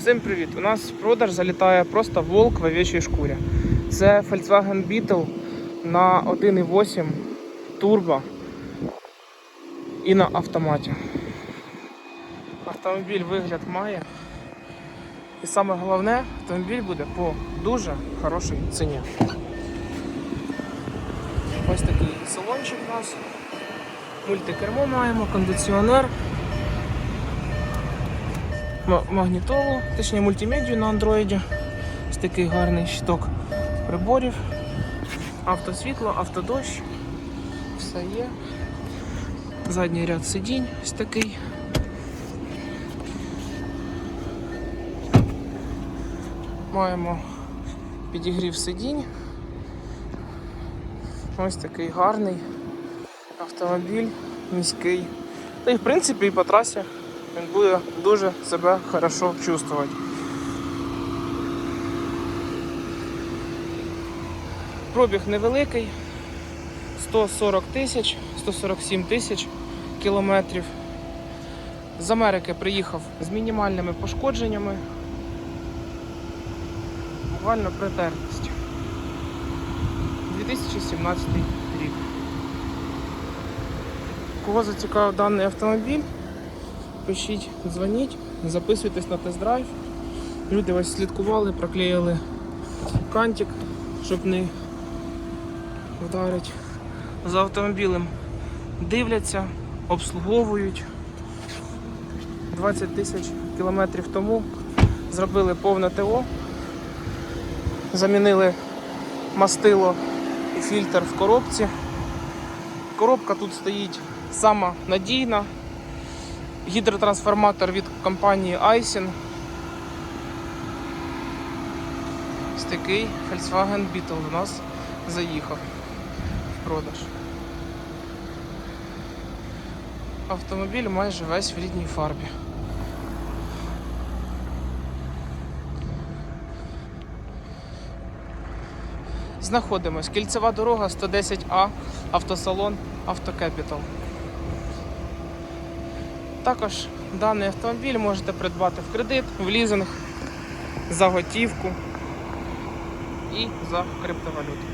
Всім привіт! У нас в продаж залітає просто волк в овечій шкурі. Це Volkswagen Beetle на 1.8 турбо і на автоматі. Автомобіль вигляд має. І саме головне, автомобіль буде по дуже хорошій ціні. Ось такий салончик у нас. Мультикермо маємо, кондиціонер. Магнітолу, точніше мультимедію на андроїді. Ось такий гарний щиток приборів. Автосвітло, автодощ. Все є. Задній ряд сидінь ось такий. Маємо підігрів сидінь. Ось такий гарний автомобіль міський. Та й в принципі і по трасі він буде дуже себе хорошо чувствувати. Пробіг невеликий, 140 тисяч, 147 тисяч кілометрів. З Америки приїхав з мінімальними пошкодженнями. Буквально притертості. 2017 рік. Кого зацікавив даний автомобіль? Пишіть, дзвоніть, записуйтесь на тест-драйв. Люди ось слідкували, проклеїли кантик, щоб не вдарить. За автомобілем дивляться, обслуговують. 20 тисяч кілометрів тому зробили повне ТО, замінили мастило і фільтр в коробці. Коробка тут стоїть сама надійна. Гідротрансформатор від компанії Aisin. Ось такий Volkswagen Beetle до нас заїхав в продаж. Автомобіль майже весь в рідній фарбі. Знаходимось. Кільцева дорога 110А, автосалон Автокепітал. Також даний автомобіль можете придбати в кредит, в лізинг, за готівку і за криптовалюту.